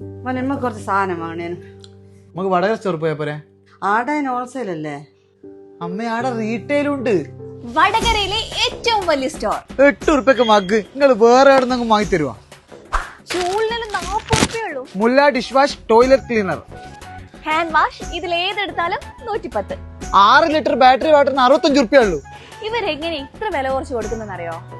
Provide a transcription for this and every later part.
മോനെ കുറച്ച് സാധനം വാങ്ങണേനു. നമുക്ക് വടകര സ്റ്റോർ പോയാ പോരെ? ആടെ ഹോൾസെയിൽ അല്ലേ? അമ്മ ആടെ റീറ്റെയിൽ ഉണ്ട് വടകരയിലെ ഏറ്റവും വലിയ സ്റ്റോർ എട്ട് ഉറുപ്പൊക്കെ മഗ് നിങ്ങൾ വേറെ എവിടെ നിന്ന് വാങ്ങി തരുവാ മുല്ല dish wash toilet cleaner hand wash ഇതിൽ ഏതെടുത്താലും നൂറ്റിപ്പത്ത്. ആറ് ലിറ്റർ ബാറ്ററി വാട്ടറിന് അറുപത്തഞ്ച് ഉറുപ്പ്യ ഉള്ളൂ. ഇവരെങ്ങനെ ഇത്ര വില കുറച്ച് കൊടുക്കുന്നറിയോ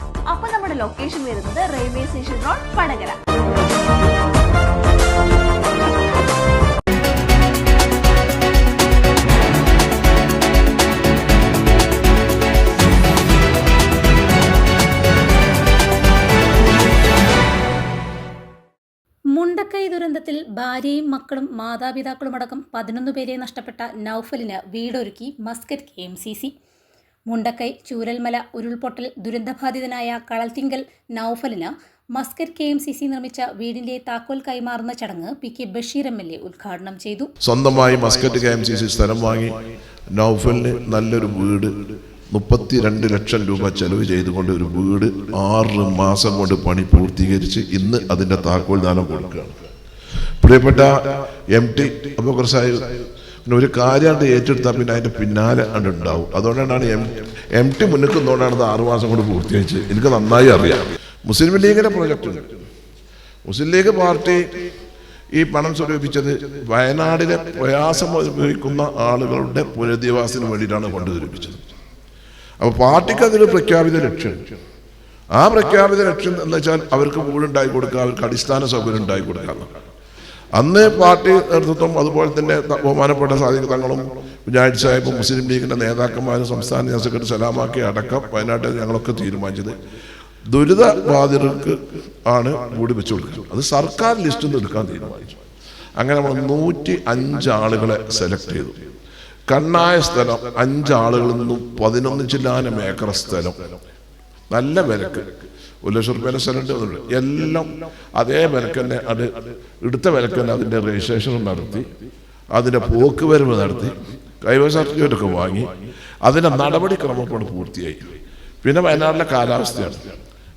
അപ്പൊ നമ്മുടെ ലൊക്കേഷൻ വരുന്നത് railway station road Vadakara. Mundakkai ദുരന്തത്തിൽ ഭാര്യയും മക്കളും മാതാപിതാക്കളുമടക്കം പതിനൊന്ന് പേരെ നഷ്ടപ്പെട്ട നൌഫലിന് വീടൊരുക്കി Muscat M C C. Mundakkai Chooralmala ഉരുൾപൊട്ടൽ ദുരന്തബാധിതനായ കളൽത്തിങ്കൽ നൌഫലിന് Muscat K M C C നിർമ്മിച്ച വീടിന്റെ താക്കോൽ കൈമാറുന്ന ചടങ്ങ് P K Basheer M L A ഉദ്ഘാടനം ചെയ്തു. സ്വന്തമായി Muscat K M C C സ്ഥലം വാങ്ങി നൌഫലിന് നല്ലൊരു വീട് മുപ്പത്തിരണ്ട് ലക്ഷം രൂപ ചെലവ് ചെയ്തുകൊണ്ട് ഒരു വീട് ആറ് മാസം കൊണ്ട് പണി പൂർത്തീകരിച്ച് ഇന്ന് അതിന്റെ താക്കോൽ ദാനം കൊടുക്കുകയാണ്. പ്രിയപ്പെട്ട എം ടി അബോക്കർ സാഹിബ് പിന്നെ ഒരു കാര്യമായിട്ട് ഏറ്റെടുത്താൽ പിന്നെ അതിന്റെ പിന്നാലെ ഉണ്ടാവും. അതുകൊണ്ടാണ് എം എം ടി മുന്നിക്കുന്നതുകൊണ്ടാണ് അത് ആറ് മാസം കൊണ്ട് പൂർത്തീകരിച്ചത് എനിക്ക് നന്നായി അറിയാം. മുസ്ലിം ലീഗിന്റെ പ്രോജക്റ്റ് ഉണ്ട് മുസ്ലിം ലീഗ് പാർട്ടി ഈ പണം സ്വരൂപിച്ചത് വയനാടിലെ പ്രയാസം അനുഭവിക്കുന്ന ആളുകളുടെ പുനരധിവാസത്തിന് വേണ്ടിയിട്ടാണ് ഫണ്ട് സ്വരൂപിച്ചത് അപ്പോൾ പാർട്ടിക്ക് അതിൽ പ്രഖ്യാപിത ലക്ഷ്യമുണ്ട് ആ പ്രഖ്യാപിത ലക്ഷ്യം എന്ന് വെച്ചാൽ അവർക്ക് വീടുണ്ടായി കൊടുക്കുക അവർക്ക് അടിസ്ഥാന സൗകര്യം ഉണ്ടായി കൊടുക്കുക. അന്ന് പാർട്ടി നേതൃത്വം അതുപോലെ തന്നെ ബഹുമാനപ്പെട്ട സാധിക തങ്ങളും കുഞ്ഞാഴ്ച സാഹിബും മുസ്ലിം ലീഗിന്റെ നേതാക്കന്മാരും സംസ്ഥാന ജനറൽ സെക്രട്ടറി സലാമാക്കി അടക്കം വയനാട്ടിൽ ഞങ്ങളൊക്കെ തീരുമാനിച്ചത്. ദുരിത ബാധിതർക്ക് ആണ് കൂടി വെച്ചു കൊടുക്കുക അത് സർക്കാർ ലിസ്റ്റിൽ നിന്ന് എടുക്കാൻ തീരുമാനിച്ചു. അങ്ങനെ നമ്മൾ നൂറ്റി അഞ്ച് ആളുകളെ സെലക്ട് ചെയ്തു. കണ്ണായ സ്ഥലം അഞ്ചാളുകളിൽ നിന്നും പതിനൊന്ന് ചില്ലാനം ഏക്കർ സ്ഥലം. നല്ല വിലക്ക്. ഒരു ലക്ഷം റുപ്യേന്റെ സ്ഥലമുണ്ട് എന്നുള്ളത് എല്ലാം അതേ വിലക്ക് തന്നെ അത് എടുത്ത വിലക്ക് തന്നെ അതിന്റെ രജിസ്ട്രേഷൻ നടത്തി അതിന്റെ പോക്ക് വരവ് നടത്തി കൈവശ സർട്ടിഫിക്കറ്റ് ഒക്കെ വാങ്ങി അതിന്റെ നടപടിക്രമപ്പോൾ പൂർത്തിയായി. പിന്നെ വയനാട്ടിലെ കാലാവസ്ഥയാണ്.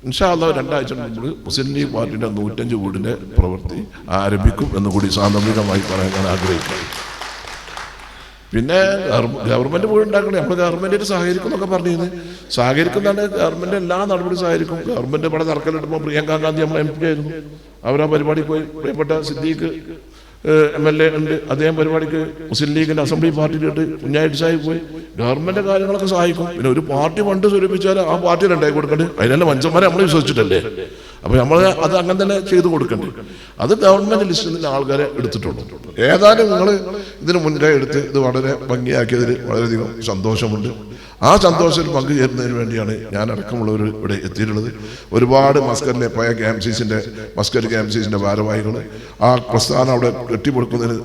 ഇൻഷാല്ല രണ്ടാഴ്ച മുമ്പ് മുസ്ലിം ലീഗ് പാർട്ടിയുടെ നൂറ്റഞ്ച് വീടിന്റെ പ്രവൃത്തി ആരംഭിക്കും എന്നുകൂടി സാന്ദർഭികമായി പറയാൻ ഞാൻ ആഗ്രഹിക്കുന്നു. പിന്നെ ഗവൺമെന്റ് പോയി ഉണ്ടാക്കണം. നമ്മൾ ഗവൺമെന്റിന് സഹകരിക്കും എന്നൊക്കെ പറഞ്ഞിരുന്നു. സഹകരിക്കുന്നതാണ് ഗവൺമെന്റ് എല്ലാ നടപടി സഹകരിക്കും. ഗവൺമെന്റ് ഇവിടെ തറക്കല്ലിടുമ്പോൾ പ്രിയങ്ക ഗാന്ധി നമ്മൾ എം പി ആയിരുന്നു. അവരാ പരിപാടി പോയി. പ്രിയപ്പെട്ട സിദ്ദീഖ് എം എൽ എ ഉണ്ട്. അദ്ദേഹം പരിപാടിക്ക് മുസ്ലിം ലീഗിന്റെ അസംബ്ലി പാർട്ടിയിലിട്ട് കുഞ്ഞായിട്ട് സാഹിബ് പോയി. ഗവൺമെന്റ് കാര്യങ്ങളൊക്കെ സഹായിക്കും. പിന്നെ ഒരു പാർട്ടി ഫണ്ട് സ്വരൂപിച്ചാൽ ആ പാർട്ടിയിൽ ഉണ്ടായി കൊടുക്കണ്ടേ അതിനെല്ലാം മനുഷ്യന്മാരെ നമ്മൾ വിശ്വസിച്ചിട്ടല്ലേ? അപ്പോൾ നമ്മൾ അത് അങ്ങനെ തന്നെ ചെയ്തു കൊടുക്കണ്ടേ അത് ഗവൺമെന്റ് ലിസ്റ്റിൽ നിന്ന് ആൾക്കാരെ എടുത്തിട്ടുള്ളൂ. ഏതായാലും നിങ്ങൾ ഇതിന് മുൻകൈ എടുത്ത് ഇത് വളരെ ഭംഗിയാക്കിയതിൽ വളരെയധികം സന്തോഷമുണ്ട്. ആ സന്തോഷത്തിൽ പങ്കുചേരുന്നതിന് വേണ്ടിയാണ് ഞാൻ അടക്കമുള്ളവർ ഇവിടെ എത്തിയിട്ടുള്ളത്. ഒരുപാട് മസ്കറിലെ പഴയ ക്യാംസീസിന്റെ മസ്കർ സിസിന്റെ ഭാരവാഹികൾ ആ പ്രസ്ഥാനം അവിടെ കെട്ടിപ്പൊടുക്കുന്നതിന്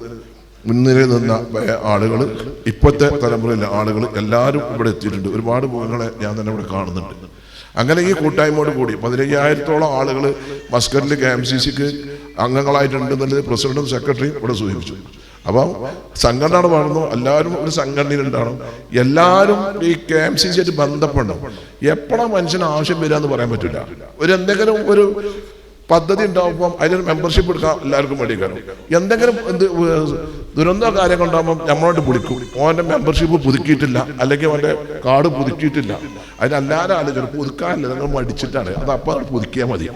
മുൻനിരയിൽ നിന്ന ആളുകൾ ഇപ്പോഴത്തെ തലമുറയിലെ ആളുകൾ എല്ലാവരും ഇവിടെ എത്തിയിട്ടുണ്ട്. ഒരുപാട് മുഖങ്ങളെ ഞാൻ തന്നെ ഇവിടെ കാണുന്നുണ്ട്. അങ്ങനെ ഈ കൂട്ടായ്മയോട് കൂടി പതിനയ്യായിരത്തോളം ആളുകൾ മസ്കറിൽ കെ എം സി സിക്ക് അംഗങ്ങളായിട്ടുണ്ടെന്നുള്ളത് പ്രസിഡന്റും സെക്രട്ടറിയും ഇവിടെ സൂചിപ്പിച്ചു. അപ്പം സംഘടന വളർന്നു എല്ലാവരും ഒരു സംഘടനയിലുണ്ടാവണം എല്ലാവരും ഈ കെ എം സി സി ആയിട്ട് ബന്ധപ്പെടണം. എപ്പോഴാണ് മനുഷ്യന് ആവശ്യം വരിക എന്ന് പറയാൻ പറ്റില്ല ഒരു എന്തെങ്കിലും ഒരു പദ്ധതി ഉണ്ടാകുമ്പോൾ അതിനൊരു മെമ്പർഷിപ്പ് എടുക്കാം എല്ലാവർക്കും വേണ്ടി കാരണം എന്തെങ്കിലും എന്ത് ദുരന്ത കാര്യങ്ങൾ ഉണ്ടാകുമ്പോൾ നമ്മളോട് വിളിക്കും. ഓന്റെ മെമ്പർഷിപ്പ് പുതുക്കിയിട്ടില്ല അല്ലെങ്കിൽ അവന്റെ കാർഡ് പുതുക്കിയിട്ടില്ല. അതിനെല്ലാവരും ആലോചന പുതുക്കാനില്ല നിങ്ങൾ മടിച്ചിട്ടാണ്. അത് അപ്പം പുതുക്കിയാൽ മതി.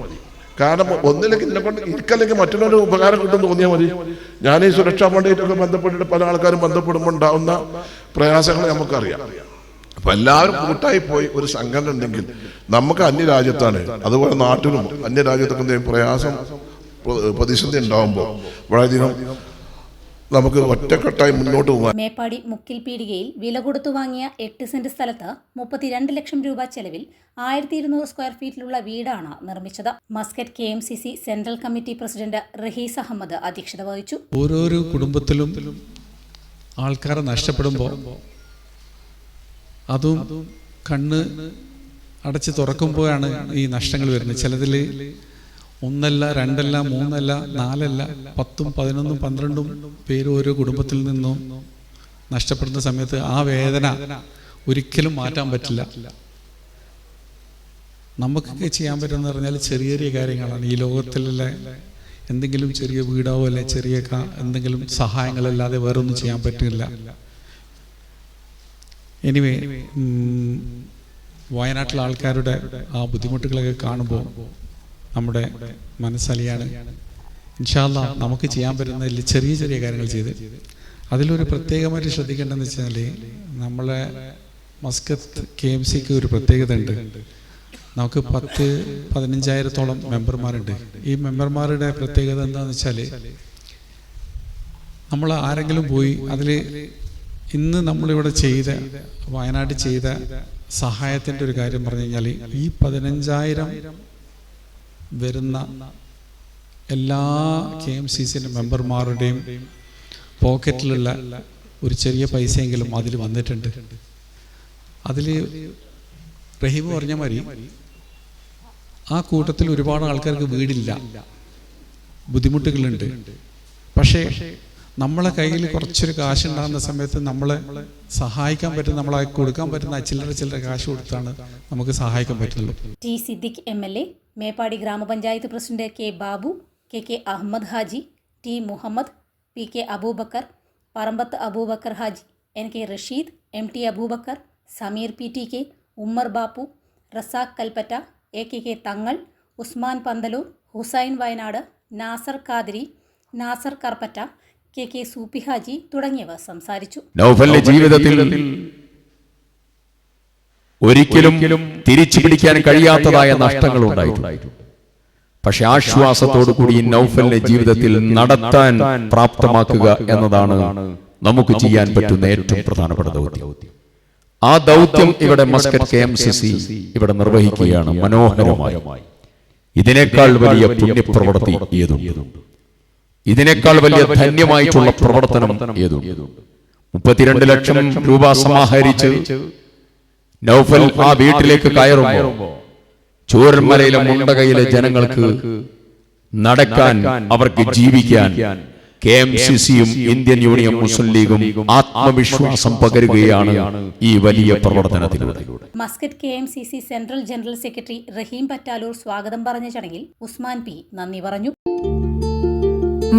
കാരണം ഒന്നില്ലെങ്കിൽ ഇതിനെ കൊണ്ട് എനിക്കല്ലെങ്കിൽ മറ്റുള്ളവരുടെ ഉപകാരം കിട്ടുമെന്ന് തോന്നിയാൽ മതി. ഞാൻ ഈ സുരക്ഷാ ഫണ്ടായിട്ടൊക്കെ ബന്ധപ്പെട്ടിട്ട് പല ആൾക്കാരും ബന്ധപ്പെടുമ്പോൾ ഉണ്ടാവുന്ന പ്രയാസങ്ങൾ നമുക്കറിയാം. അപ്പൊ എല്ലാവരും കൂട്ടായി പോയി ഒരു സംഘടന ഉണ്ടെങ്കിൽ നമുക്ക് അന്യ രാജ്യത്താണ് അതുപോലെ നാട്ടിലും അന്യരാജ്യത്തൊക്കെ എന്തെങ്കിലും പ്രയാസം പ്ര- പ്രതിസന്ധി ഉണ്ടാവുമ്പോൾ വളരെയധികം നമുക്ക് ഒറ്റക്കെട്ടായി മുന്നോട്ട് പോകാം മേപ്പാടി മുക്കിൽ പീടികയിൽ വില കൊടുത്തു വാങ്ങിയ എട്ട് സെന്റ് സ്ഥലത്ത് മുപ്പത്തിരണ്ട് ലക്ഷം രൂപ ചെലവിൽ ആയിരത്തി ഇരുന്നൂറ് സ്ക്വയർ ഫീറ്റിലുള്ള വീടാണ് നിർമ്മിച്ചത്. Muscat K M C C central committee president Rahees Ahammed അധ്യക്ഷത വഹിച്ചു. ഓരോരോ കുടുംബത്തിലും ആൾക്കാരെ നഷ്ടപ്പെടുമ്പോൾ അതും കണ്ണ് അടച്ച് തുറക്കുമ്പോഴാണ് ഈ നഷ്ടങ്ങൾ വരുന്നത്. ചിലതിൽ ഒന്നല്ല രണ്ടല്ല മൂന്നല്ല നാലല്ല പത്തും പതിനൊന്നും പന്ത്രണ്ടും പേര് ഓരോ കുടുംബത്തിൽ നിന്നും നഷ്ടപ്പെടുന്ന സമയത്ത് ആ വേദന ഒരിക്കലും മാറ്റാൻ പറ്റില്ല. നമുക്കൊക്കെ ചെയ്യാൻ പറ്റുമെന്ന് പറഞ്ഞാൽ ചെറിയ ചെറിയ കാര്യങ്ങളാണ്. ഈ ലോകത്തിലുള്ള എന്തെങ്കിലും ചെറിയ വീടാവോ അല്ലെ ചെറിയ എന്തെങ്കിലും സഹായങ്ങളല്ലാതെ വേറൊന്നും ചെയ്യാൻ പറ്റില്ല. എനിവേ വയനാട്ടിലെ ആൾക്കാരുടെ ആ ബുദ്ധിമുട്ടുകളൊക്കെ കാണുമ്പോൾ നമ്മുടെ മനസ്സലിയാണ് ഇൻഷാല്ല നമുക്ക് ചെയ്യാൻ പറ്റുന്നതിൽ ചെറിയ ചെറിയ കാര്യങ്ങൾ ചെയ്ത്. അതിലൊരു പ്രത്യേകമായിട്ട് ശ്രദ്ധിക്കേണ്ടതെന്ന് വെച്ചാൽ നമ്മളെ മസ്കത്ത് കെ എം സിക്ക് ഒരു പ്രത്യേകത ഉണ്ട് നമുക്ക് പത്ത് പതിനഞ്ചായിരത്തോളം മെമ്പർമാരുണ്ട്. ഈ മെമ്പർമാരുടെ പ്രത്യേകത എന്താണെന്ന് വെച്ചാൽ നമ്മൾ ആരെങ്കിലും പോയി അതിൽ ഇന്ന് നമ്മളിവിടെ ചെയ്ത വയനാട് ചെയ്ത സഹായത്തിന്റെ ഒരു കാര്യം പറഞ്ഞു കഴിഞ്ഞാൽ ഈ പതിനഞ്ചായിരം വരുന്ന എല്ലാ കെ എം സി സിന്റെ മെമ്പർമാരുടെയും പോക്കറ്റിലുള്ള ഒരു ചെറിയ പൈസയെങ്കിലും അതിൽ വന്നിട്ടുണ്ട്. അതിൽ റഹീം പറഞ്ഞ മാതിരി ആ കൂട്ടത്തിൽ ഒരുപാട് ആൾക്കാർക്ക് വീടില്ല. ബുദ്ധിമുട്ടുകളുണ്ട്. പക്ഷേ നമ്മളെ കയ്യിൽ കുറച്ചൊരു കാശ് ഉണ്ടാകുന്ന സമയത്ത് നമ്മളെ സഹായിക്കാൻ പറ്റുന്ന നമ്മളെ കൊടുക്കാൻ പറ്റുന്ന ചില്ലറ ചില്ലറ കാശ് കൊടുത്താണ് നമുക്ക് സഹായിക്കാൻ പറ്റുള്ളൂ T Siddique M L A Meppadi grama panchayat president K Babu K K Ahammed Haji T Muhammed P K Abubacker Parambath Abubacker Haji N K Rasheed M T Abubacker Sameer P T K Ummer Bappu Razak Kalpetta A K K Thangal Usman Panthaloor Hussain Wayanad Nasar Kathiri Nasar Karpatta K K Soopy Haji തുടങ്ങിയവർ സംസാരിച്ചു. ജീവിതത്തിൽ ഒരിക്കലും തിരിച്ചു പിടിക്കാൻ കഴിയാത്തതായ നഷ്ടങ്ങൾ ഉണ്ടായിട്ടുണ്ട് പക്ഷെ ആശ്വാസത്തോടു കൂടി നൗഫലിനെ നൗഫലിന്റെ ജീവിതത്തിൽ നടത്താൻ പ്രാപ്തമാക്കുക എന്നതാണ് നമുക്ക് ചെയ്യാൻ പറ്റുന്ന ഏറ്റവും പ്രധാനപ്പെട്ട ദൗത്യം. ആ ദൗത്യം ഇവിടെ Muscat K M C C ഇവിടെ നിർവഹിക്കുകയാണ് മനോഹരമായി. ഇതിനേക്കാൾ വലിയ പുണ്യപ്രവൃത്തി ഏതുണ്ട്? ഇതിനേക്കാൾ വലിയ ധന്യമായിട്ടുള്ള പ്രവർത്തനം ഏതുണ്ട്? മുപ്പത്തിരണ്ട് ലക്ഷം രൂപ സമാഹരിച്ച് നൗഫൽ ആ വീട്ടിലേക്ക് കയറുമ്പോൾ ചൂരന്മലയിലെ മുണ്ടകയിലെ ജനങ്ങൾക്ക് നടക്കാൻ അവർക്ക് ജീവിക്കാൻ കെ എം സി സിയും ഇന്ത്യൻ യൂണിയൻ മുസ്ലിം ലീഗും ആത്മവിശ്വാസം പകരുകയാണ് ഈ വലിയ പ്രവർത്തനത്തിലൂടെ. Muscat K M C C central general secretary Raheem Pattalur സ്വാഗതം പറഞ്ഞ ചടങ്ങിൽ ഉസ്മാൻ പി നന്ദി പറഞ്ഞു.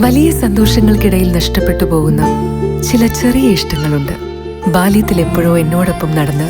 വലിയ സന്തോഷങ്ങൾക്കിടയിൽ നഷ്ടപ്പെട്ടു പോകുന്ന ചില ചെറിയ ഇഷ്ടങ്ങളുണ്ട്. ബാല്യത്തിൽ എപ്പോഴോ എന്നോടൊപ്പം നടന്ന്